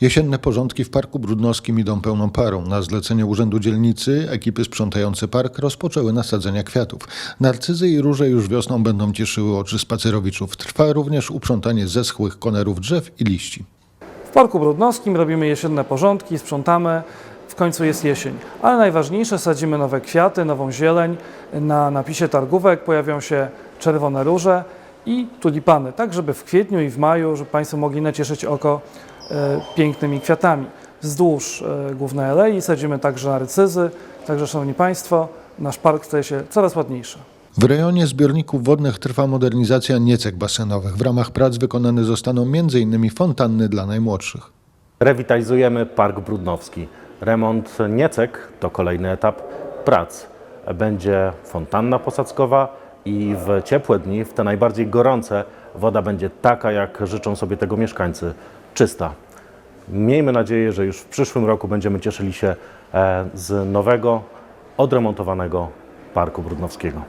Jesienne porządki w Parku Brudnowskim idą pełną parą. Na zlecenie Urzędu Dzielnicy ekipy sprzątające park rozpoczęły nasadzenia kwiatów. Narcyzy i róże już wiosną będą cieszyły oczy spacerowiczów. Trwa również uprzątanie zeschłych konerów drzew i liści. W Parku Brudnowskim robimy jesienne porządki, sprzątamy. W końcu jest jesień. Ale najważniejsze, sadzimy nowe kwiaty, nową zieleń. Na napisie targówek pojawią się czerwone róże i tulipany, tak żeby w kwietniu i w maju, żeby Państwo mogli nacieszyć oko pięknymi kwiatami. Wzdłuż e, głównej alei sadzimy także narycyzy. Także, Szanowni Państwo, nasz park staje się coraz ładniejszy. W rejonie zbiorników wodnych trwa modernizacja niecek basenowych. W ramach prac wykonane zostaną m.in. fontanny dla najmłodszych. Rewitalizujemy Park Brudnowski. Remont Niecek to kolejny etap prac. Będzie fontanna posadzkowa i w ciepłe dni, w te najbardziej gorące, woda będzie taka, jak życzą sobie tego mieszkańcy, czysta. Miejmy nadzieję, że już w przyszłym roku będziemy cieszyli się e, z nowego, odremontowanego Parku Brudnowskiego.